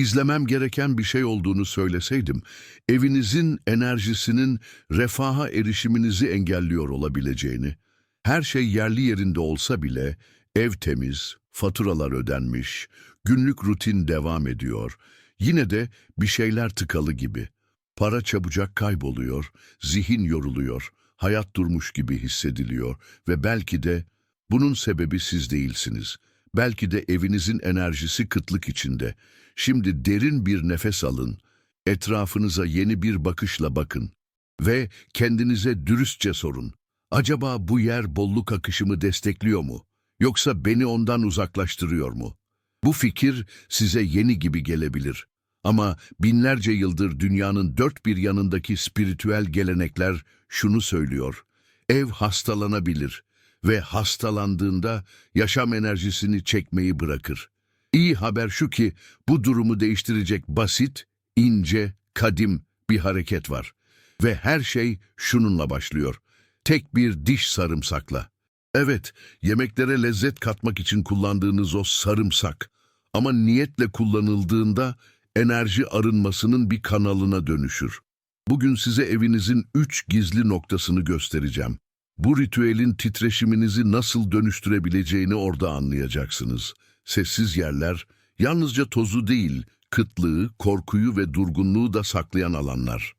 izlemem gereken bir şey olduğunu söyleseydim, evinizin enerjisinin refaha erişiminizi engelliyor olabileceğini, her şey yerli yerinde olsa bile ev temiz, faturalar ödenmiş, günlük rutin devam ediyor, yine de bir şeyler tıkalı gibi. Para çabucak kayboluyor, zihin yoruluyor, hayat durmuş gibi hissediliyor ve belki de bunun sebebi siz değilsiniz. Belki de evinizin enerjisi kıtlık içinde. Şimdi derin bir nefes alın, etrafınıza yeni bir bakışla bakın ve kendinize dürüstçe sorun. Acaba bu yer bolluk akışımı destekliyor mu? Yoksa beni ondan uzaklaştırıyor mu? Bu fikir size yeni gibi gelebilir. Ama binlerce yıldır dünyanın dört bir yanındaki spiritüel gelenekler şunu söylüyor. Ev hastalanabilir ve hastalandığında yaşam enerjisini çekmeyi bırakır. İyi haber şu ki bu durumu değiştirecek basit, ince, kadim bir hareket var. Ve her şey şununla başlıyor. Tek bir diş sarımsakla. Evet, yemeklere lezzet katmak için kullandığınız o sarımsak. Ama niyetle kullanıldığında enerji arınmasının bir kanalına dönüşür. Bugün size evinizin üç gizli noktasını göstereceğim. Bu ritüelin titreşiminizi nasıl dönüştürebileceğini orada anlayacaksınız. Sessiz yerler, yalnızca tozu değil, kıtlığı, korkuyu ve durgunluğu da saklayan alanlar.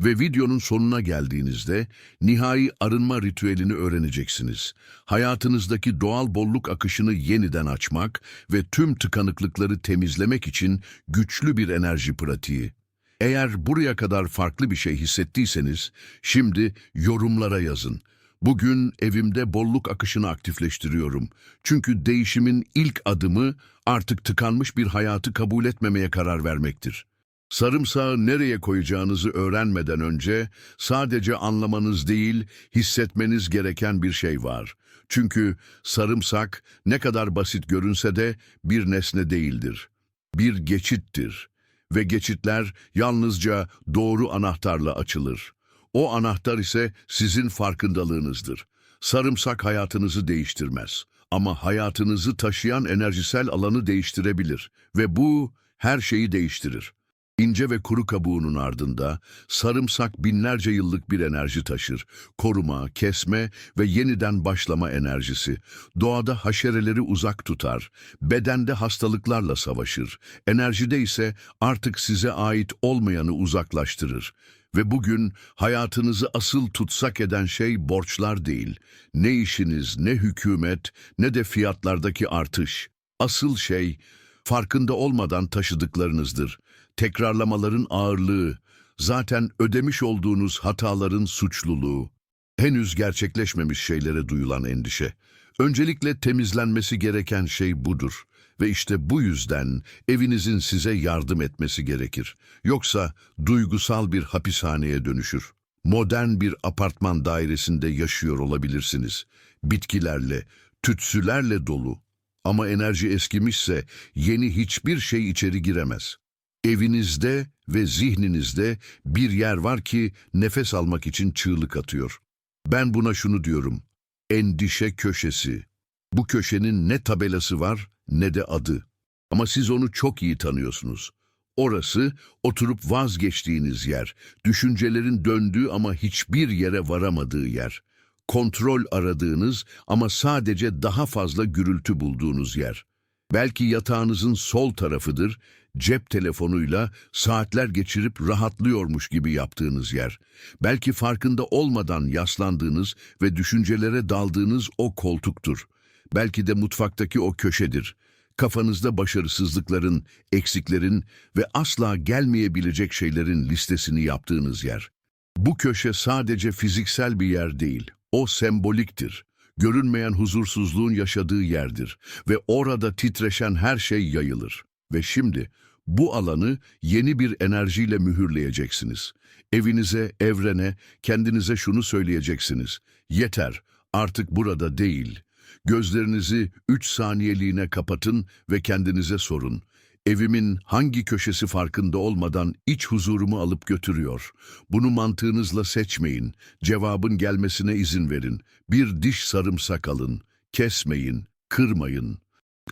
Ve videonun sonuna geldiğinizde nihai arınma ritüelini öğreneceksiniz. Hayatınızdaki doğal bolluk akışını yeniden açmak ve tüm tıkanıklıkları temizlemek için güçlü bir enerji pratiği. Eğer buraya kadar farklı bir şey hissettiyseniz, şimdi yorumlara yazın. Bugün evimde bolluk akışını aktifleştiriyorum. Çünkü değişimin ilk adımı artık tıkanmış bir hayatı kabul etmemeye karar vermektir. Sarımsağı nereye koyacağınızı öğrenmeden önce sadece anlamanız değil, hissetmeniz gereken bir şey var. Çünkü sarımsak ne kadar basit görünse de bir nesne değildir. Bir geçittir ve geçitler yalnızca doğru anahtarla açılır. O anahtar ise sizin farkındalığınızdır. Sarımsak hayatınızı değiştirmez ama hayatınızı taşıyan enerjisel alanı değiştirebilir ve bu her şeyi değiştirir. İnce ve kuru kabuğunun ardında sarımsak binlerce yıllık bir enerji taşır. Koruma, kesme ve yeniden başlama enerjisi. Doğada haşereleri uzak tutar. Bedende hastalıklarla savaşır. Enerjide ise artık size ait olmayanı uzaklaştırır. Ve bugün hayatınızı asıl tutsak eden şey borçlar değil. Ne işiniz, ne hükümet, ne de fiyatlardaki artış. Asıl şey farkında olmadan taşıdıklarınızdır. Tekrarlamaların ağırlığı, zaten ödemiş olduğunuz hataların suçluluğu, henüz gerçekleşmemiş şeylere duyulan endişe. Öncelikle temizlenmesi gereken şey budur. Ve işte bu yüzden evinizin size yardım etmesi gerekir. Yoksa duygusal bir hapishaneye dönüşür. Modern bir apartman dairesinde yaşıyor olabilirsiniz. Bitkilerle, tütsülerle dolu. Ama enerji eskimişse yeni hiçbir şey içeri giremez. Evinizde ve zihninizde bir yer var ki nefes almak için çığlık atıyor. Ben buna şunu diyorum. Endişe köşesi. Bu köşenin ne tabelası var ne de adı. Ama siz onu çok iyi tanıyorsunuz. Orası oturup vazgeçtiğiniz yer, düşüncelerin döndüğü ama hiçbir yere varamadığı yer. Kontrol aradığınız ama sadece daha fazla gürültü bulduğunuz yer. Belki yatağınızın sol tarafıdır, cep telefonuyla saatler geçirip rahatlıyormuş gibi yaptığınız yer. Belki farkında olmadan yaslandığınız ve düşüncelere daldığınız o koltuktur. Belki de mutfaktaki o köşedir. Kafanızda başarısızlıkların, eksiklerin ve asla gelmeyebilecek şeylerin listesini yaptığınız yer. Bu köşe sadece fiziksel bir yer değil, o semboliktir. Görünmeyen huzursuzluğun yaşadığı yerdir ve orada titreşen her şey yayılır. Ve şimdi bu alanı yeni bir enerjiyle mühürleyeceksiniz. Evinize, evrene, kendinize şunu söyleyeceksiniz. Yeter, artık burada değil. Gözlerinizi üç saniyeliğine kapatın ve kendinize sorun. Evimin hangi köşesi farkında olmadan iç huzurumu alıp götürüyor? Bunu mantığınızla seçmeyin. Cevabın gelmesine izin verin. Bir diş sarımsak alın. Kesmeyin, kırmayın.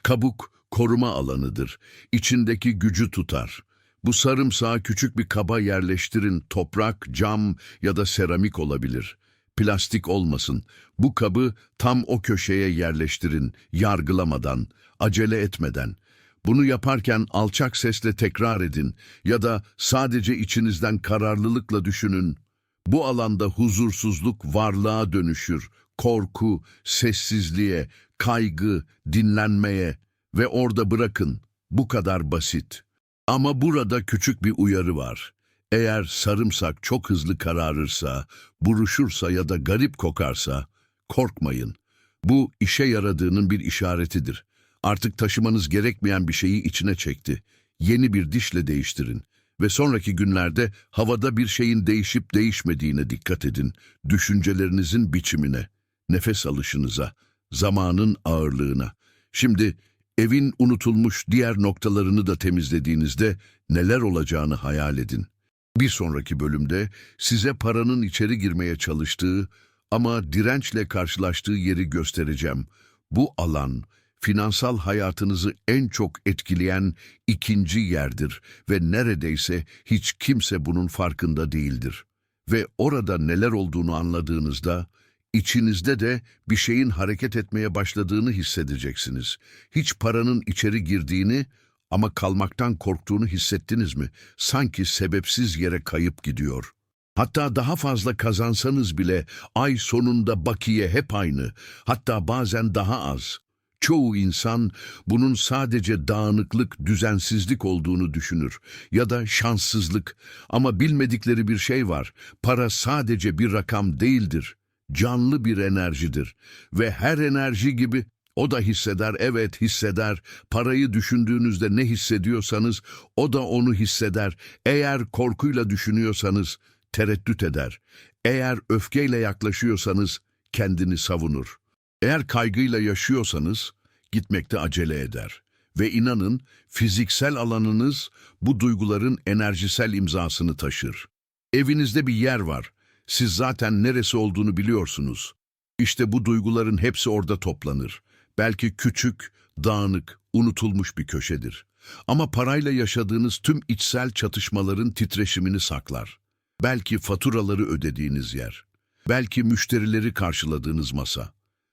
Kabuk, koruma alanıdır. İçindeki gücü tutar. Bu sarımsağı küçük bir kaba yerleştirin. Toprak, cam ya da seramik olabilir. Plastik olmasın. Bu kabı tam o köşeye yerleştirin, yargılamadan, acele etmeden. Bunu yaparken alçak sesle tekrar edin ya da sadece içinizden kararlılıkla düşünün. Bu alanda huzursuzluk varlığa dönüşür, korku, sessizliğe, kaygı, dinlenmeye ve orada bırakın. Bu kadar basit. Ama burada küçük bir uyarı var. Eğer sarımsak çok hızlı kararırsa, buruşursa ya da garip kokarsa, korkmayın. Bu işe yaradığının bir işaretidir. Artık taşımanız gerekmeyen bir şeyi içine çekti. Yeni bir dişle değiştirin. Ve sonraki günlerde havada bir şeyin değişip değişmediğine dikkat edin. Düşüncelerinizin biçimine, nefes alışınıza, zamanın ağırlığına. Şimdi evin unutulmuş diğer noktalarını da temizlediğinizde neler olacağını hayal edin. Bir sonraki bölümde size paranın içeri girmeye çalıştığı ama dirençle karşılaştığı yeri göstereceğim. Bu alan finansal hayatınızı en çok etkileyen ikinci yerdir ve neredeyse hiç kimse bunun farkında değildir. Ve orada neler olduğunu anladığınızda içinizde de bir şeyin hareket etmeye başladığını hissedeceksiniz. Hiç paranın içeri girdiğini ama kalmaktan korktuğunu hissettiniz mi? Sanki sebepsiz yere kayıp gidiyor. Hatta daha fazla kazansanız bile ay sonunda bakiye hep aynı. Hatta bazen daha az. Çoğu insan bunun sadece dağınıklık, düzensizlik olduğunu düşünür ya da şanssızlık. Ama bilmedikleri bir şey var. Para sadece bir rakam değildir. Canlı bir enerjidir ve her enerji gibi o da hisseder, evet hisseder. Parayı düşündüğünüzde ne hissediyorsanız o da onu hisseder. Eğer korkuyla düşünüyorsanız tereddüt eder. Eğer öfkeyle yaklaşıyorsanız kendini savunur. Eğer kaygıyla yaşıyorsanız gitmekte acele eder. Ve inanın fiziksel alanınız bu duyguların enerjisel imzasını taşır. Evinizde bir yer var. Siz zaten neresi olduğunu biliyorsunuz. İşte bu duyguların hepsi orada toplanır. Belki küçük, dağınık, unutulmuş bir köşedir. Ama parayla yaşadığınız tüm içsel çatışmaların titreşimini saklar. Belki faturaları ödediğiniz yer. Belki müşterileri karşıladığınız masa.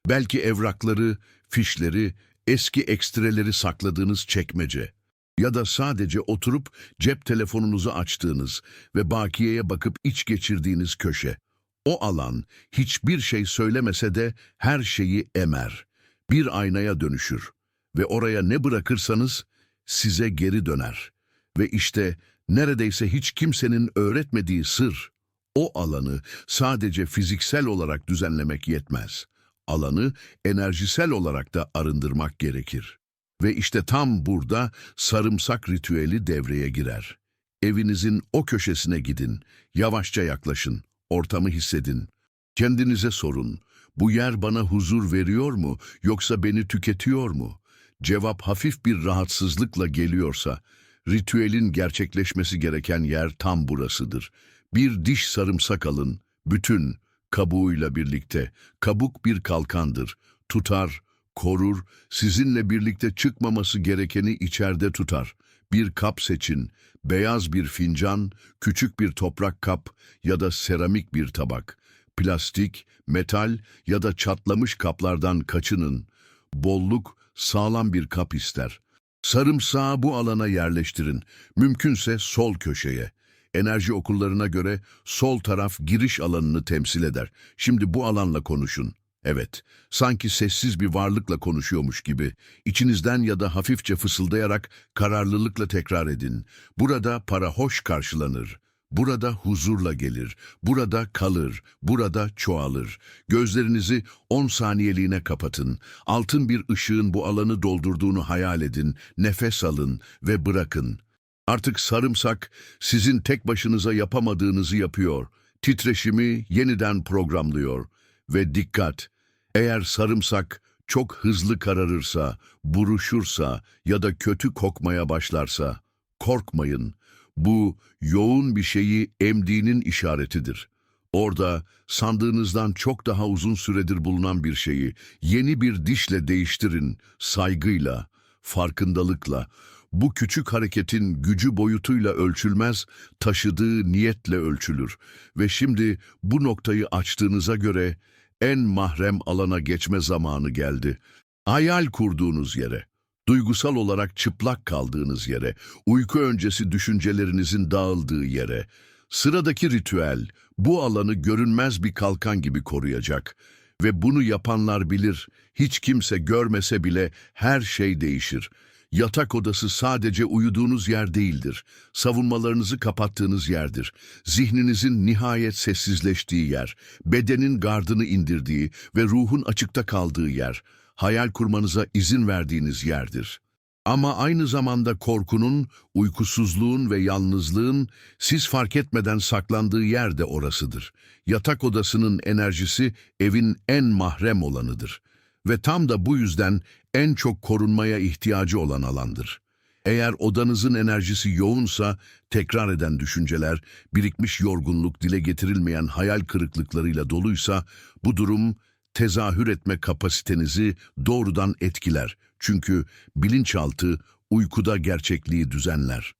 Belki evrakları, fişleri, eski ekstreleri sakladığınız çekmece. Ya da sadece oturup cep telefonunuzu açtığınız ve bakiyeye bakıp iç geçirdiğiniz köşe. O alan hiçbir şey söylemese de her şeyi emer. Bir aynaya dönüşür ve oraya ne bırakırsanız size geri döner. Ve işte neredeyse hiç kimsenin öğretmediği sır, o alanı sadece fiziksel olarak düzenlemek yetmez. Alanı enerjisel olarak da arındırmak gerekir. Ve işte tam burada sarımsak ritüeli devreye girer. Evinizin o köşesine gidin, yavaşça yaklaşın, ortamı hissedin. Kendinize sorun, bu yer bana huzur veriyor mu yoksa beni tüketiyor mu? Cevap hafif bir rahatsızlıkla geliyorsa, ritüelin gerçekleşmesi gereken yer tam burasıdır. Bir diş sarımsak alın, bütün, kabuğuyla birlikte. Kabuk bir kalkandır, tutar, korur, sizinle birlikte çıkmaması gerekeni içeride tutar. Bir kap seçin, beyaz bir fincan, küçük bir toprak kap ya da seramik bir tabak. Plastik, metal ya da çatlamış kaplardan kaçının. Bolluk sağlam bir kap ister. Sarımsağı bu alana yerleştirin. Mümkünse sol köşeye. Enerji okullarına göre sol taraf giriş alanını temsil eder. Şimdi bu alanla konuşun. Evet, sanki sessiz bir varlıkla konuşuyormuş gibi, içinizden ya da hafifçe fısıldayarak kararlılıkla tekrar edin. Burada para hoş karşılanır. Burada huzurla gelir, burada kalır, burada çoğalır. Gözlerinizi 10 saniyeliğine kapatın. Altın bir ışığın bu alanı doldurduğunu hayal edin, nefes alın ve bırakın. Artık sarımsak sizin tek başınıza yapamadığınızı yapıyor. Titreşimi yeniden programlıyor. Ve dikkat, eğer sarımsak çok hızlı kararırsa, buruşursa ya da kötü kokmaya başlarsa, korkmayın. Bu yoğun bir şeyi emdiğinin işaretidir. Orada sandığınızdan çok daha uzun süredir bulunan bir şeyi yeni bir dişle değiştirin, saygıyla. farkındalıkla, bu küçük hareketin gücü boyutuyla ölçülmez, taşıdığı niyetle ölçülür. Ve şimdi bu noktayı açtığınıza göre en mahrem alana geçme zamanı geldi. Hayal kurduğunuz yere, duygusal olarak çıplak kaldığınız yere, uyku öncesi düşüncelerinizin dağıldığı yere, sıradaki ritüel bu alanı görünmez bir kalkan gibi koruyacak. Ve bunu yapanlar bilir, hiç kimse görmese bile her şey değişir. Yatak odası sadece uyuduğunuz yer değildir. Savunmalarınızı kapattığınız yerdir. Zihninizin nihayet sessizleştiği yer, bedenin gardını indirdiği ve ruhun açıkta kaldığı yer, hayal kurmanıza izin verdiğiniz yerdir. Ama aynı zamanda korkunun, uykusuzluğun ve yalnızlığın siz fark etmeden saklandığı yer de orasıdır. Yatak odasının enerjisi evin en mahrem olanıdır. Ve tam da bu yüzden en çok korunmaya ihtiyacı olan alandır. Eğer odanızın enerjisi yoğunsa, tekrar eden düşünceler, birikmiş yorgunluk, dile getirilmeyen hayal kırıklıklarıyla doluysa, bu durum tezahür etme kapasitenizi doğrudan etkiler. Çünkü bilinçaltı uykuda gerçekliği düzenler.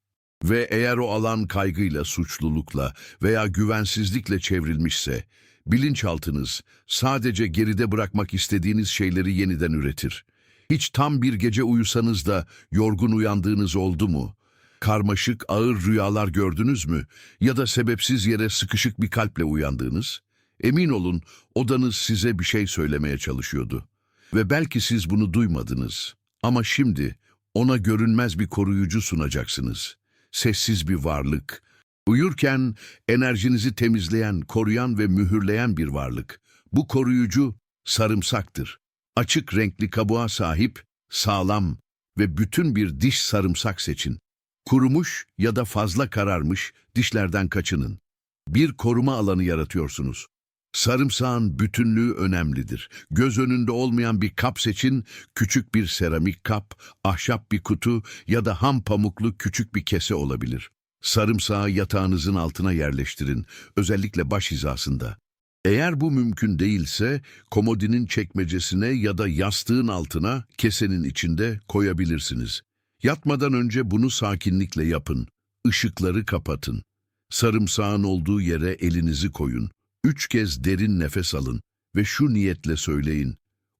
Ve eğer o alan kaygıyla, suçlulukla veya güvensizlikle çevrilmişse, bilinçaltınız sadece geride bırakmak istediğiniz şeyleri yeniden üretir. Hiç tam bir gece uyusanız da yorgun uyandığınız oldu mu? Karmaşık, ağır rüyalar gördünüz mü? Ya da sebepsiz yere sıkışık bir kalple uyandığınız? Emin olun odanız size bir şey söylemeye çalışıyordu. Ve belki siz bunu duymadınız. Ama şimdi ona görünmez bir koruyucu sunacaksınız. Sessiz bir varlık. Uyurken enerjinizi temizleyen, koruyan ve mühürleyen bir varlık. Bu koruyucu sarımsaktır. Açık renkli kabuğa sahip, sağlam ve bütün bir diş sarımsak seçin. Kurumuş ya da fazla kararmış dişlerden kaçının. Bir koruma alanı yaratıyorsunuz. Sarımsağın bütünlüğü önemlidir. Göz önünde olmayan bir kap seçin, küçük bir seramik kap, ahşap bir kutu ya da ham pamuklu küçük bir kese olabilir. Sarımsağı yatağınızın altına yerleştirin, özellikle baş hizasında. Eğer bu mümkün değilse, komodinin çekmecesine ya da yastığın altına, kesenin içinde koyabilirsiniz. Yatmadan önce bunu sakinlikle yapın. Işıkları kapatın. Sarımsağın olduğu yere elinizi koyun. Üç kez derin nefes alın ve şu niyetle söyleyin.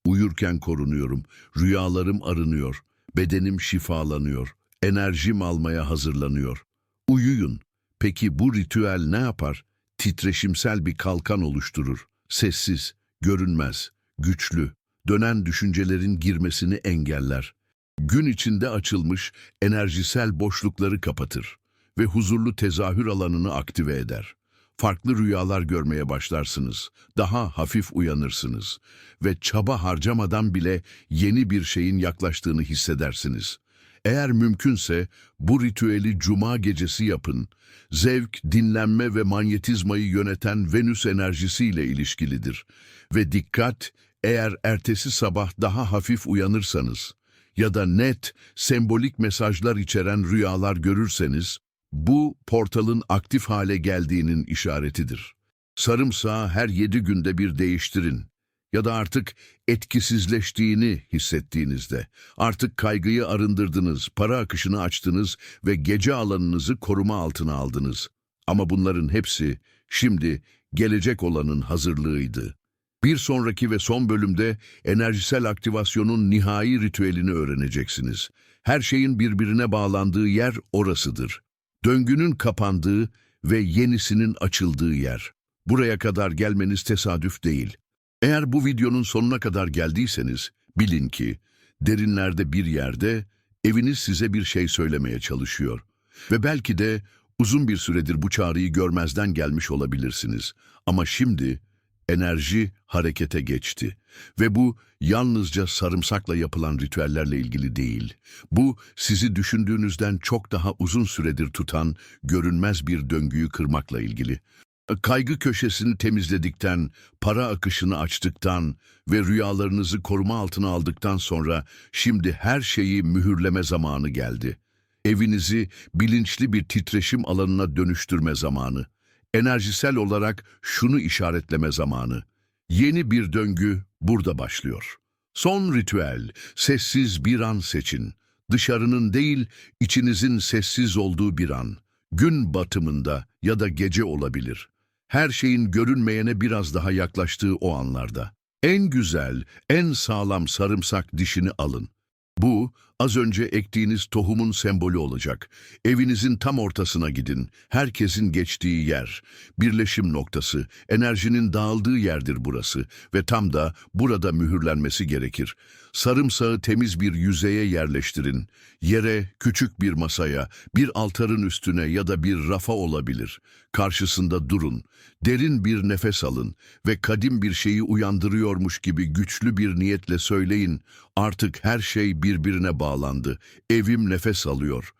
Uyurken korunuyorum, rüyalarım arınıyor, bedenim şifalanıyor, enerjim almaya hazırlanıyor. Uyuyun. Peki bu ritüel ne yapar? Titreşimsel bir kalkan oluşturur. Sessiz, görünmez, güçlü, dönen düşüncelerin girmesini engeller. Gün içinde açılmış enerjisel boşlukları kapatır ve huzurlu tezahür alanını aktive eder. Farklı rüyalar görmeye başlarsınız, daha hafif uyanırsınız ve çaba harcamadan bile yeni bir şeyin yaklaştığını hissedersiniz. Eğer mümkünse bu ritüeli cuma gecesi yapın. Zevk, dinlenme ve manyetizmayı yöneten Venüs enerjisiyle ilişkilidir. Ve dikkat, eğer ertesi sabah daha hafif uyanırsanız ya da net, sembolik mesajlar içeren rüyalar görürseniz, bu portalın aktif hale geldiğinin işaretidir. Sarımsağı her yedi günde bir değiştirin ya da artık etkisizleştiğini hissettiğinizde, artık kaygıyı arındırdınız, para akışını açtınız ve gece alanınızı koruma altına aldınız. Ama bunların hepsi şimdi gelecek olanın hazırlığıydı. Bir sonraki ve son bölümde enerjisel aktivasyonun nihai ritüelini öğreneceksiniz. Her şeyin birbirine bağlandığı yer orasıdır. Döngünün kapandığı ve yenisinin açıldığı yer. Buraya kadar gelmeniz tesadüf değil. Eğer bu videonun sonuna kadar geldiyseniz bilin ki derinlerde bir yerde eviniz size bir şey söylemeye çalışıyor. Ve belki de uzun bir süredir bu çağrıyı görmezden gelmiş olabilirsiniz. Ama şimdi enerji harekete geçti. Ve bu yalnızca sarımsakla yapılan ritüellerle ilgili değil. Bu sizi düşündüğünüzden çok daha uzun süredir tutan görünmez bir döngüyü kırmakla ilgili. Kaygı köşesini temizledikten, para akışını açtıktan ve rüyalarınızı koruma altına aldıktan sonra şimdi her şeyi mühürleme zamanı geldi. Evinizi bilinçli bir titreşim alanına dönüştürme zamanı. Enerjisel olarak şunu işaretleme zamanı. Yeni bir döngü burada başlıyor. Son ritüel, sessiz bir an seçin. Dışarının değil, içinizin sessiz olduğu bir an. Gün batımında ya da gece olabilir. Her şeyin görünmeyene biraz daha yaklaştığı o anlarda. En güzel, en sağlam sarımsak dişini alın. Bu, az önce ektiğiniz tohumun sembolü olacak. Evinizin tam ortasına gidin. Herkesin geçtiği yer. Birleşim noktası, enerjinin dağıldığı yerdir burası ve tam da burada mühürlenmesi gerekir. Sarımsağı temiz bir yüzeye yerleştirin. Yere, küçük bir masaya, bir altarın üstüne ya da bir rafa olabilir. Karşısında durun. Derin bir nefes alın ve kadim bir şeyi uyandırıyormuş gibi güçlü bir niyetle söyleyin. Artık her şey birbirine bağlandı. Evim nefes alıyor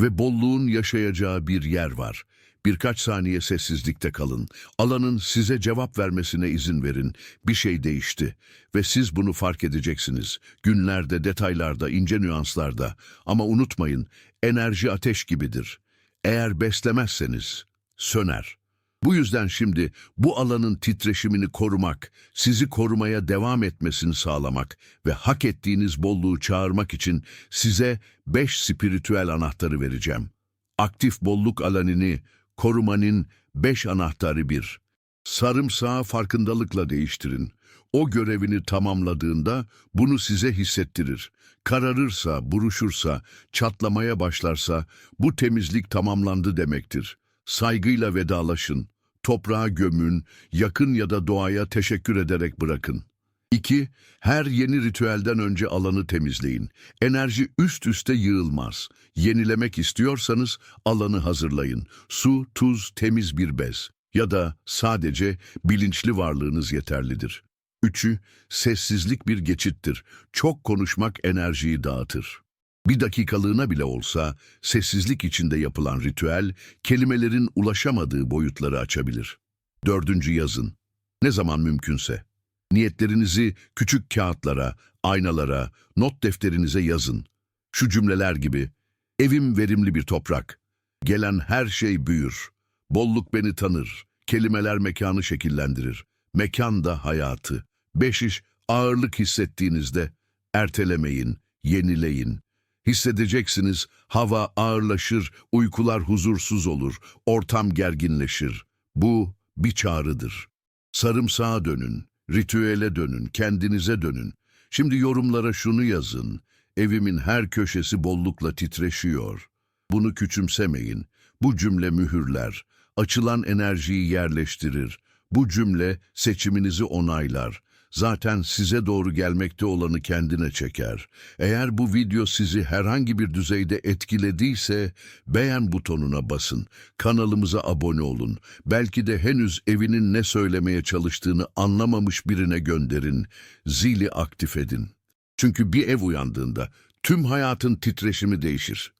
ve bolluğun yaşayacağı bir yer var. Birkaç saniye sessizlikte kalın. Alanın size cevap vermesine izin verin. Bir şey değişti ve siz bunu fark edeceksiniz. Günlerde, detaylarda, ince nüanslarda. Ama unutmayın, enerji ateş gibidir. Eğer beslemezseniz söner. Bu yüzden şimdi bu alanın titreşimini korumak, sizi korumaya devam etmesini sağlamak ve hak ettiğiniz bolluğu çağırmak için size beş spiritüel anahtarı vereceğim. Aktif bolluk alanını korumanın beş anahtarı bir. Sarımsağı farkındalıkla değiştirin. O görevini tamamladığında bunu size hissettirir. Kararırsa, buruşursa, çatlamaya başlarsa bu temizlik tamamlandı demektir. Saygıyla vedalaşın. Toprağa gömün, yakın ya da doğaya teşekkür ederek bırakın. 2. Her yeni ritüelden önce alanı temizleyin. Enerji üst üste yığılmaz. Yenilemek istiyorsanız alanı hazırlayın. Su, tuz, temiz bir bez. Ya da sadece bilinçli varlığınız yeterlidir. Üçü, sessizlik bir geçittir. Çok konuşmak enerjiyi dağıtır. Bir dakikalığına bile olsa sessizlik içinde yapılan ritüel, kelimelerin ulaşamadığı boyutları açabilir. Dördüncü yazın. Ne zaman mümkünse. Niyetlerinizi küçük kağıtlara, aynalara, not defterinize yazın. Şu cümleler gibi, evim verimli bir toprak, gelen her şey büyür, bolluk beni tanır, kelimeler mekanı şekillendirir, mekan da hayatı. Beş iş, ağırlık hissettiğinizde, ertelemeyin, yenileyin. Hissedeceksiniz, hava ağırlaşır, uykular huzursuz olur, ortam gerginleşir. Bu bir çağrıdır. Sarımsağa dönün, ritüele dönün, kendinize dönün. Şimdi yorumlara şunu yazın. Evimin her köşesi bollukla titreşiyor. Bunu küçümsemeyin. Bu cümle mühürler. Açılan enerjiyi yerleştirir. Bu cümle seçiminizi onaylar. Zaten size doğru gelmekte olanı kendine çeker. Eğer bu video sizi herhangi bir düzeyde etkilediyse beğen butonuna basın. Kanalımıza abone olun. Belki de henüz evinin ne söylemeye çalıştığını anlamamış birine gönderin. Zili aktif edin. Çünkü bir ev uyandığında tüm hayatın titreşimi değişir.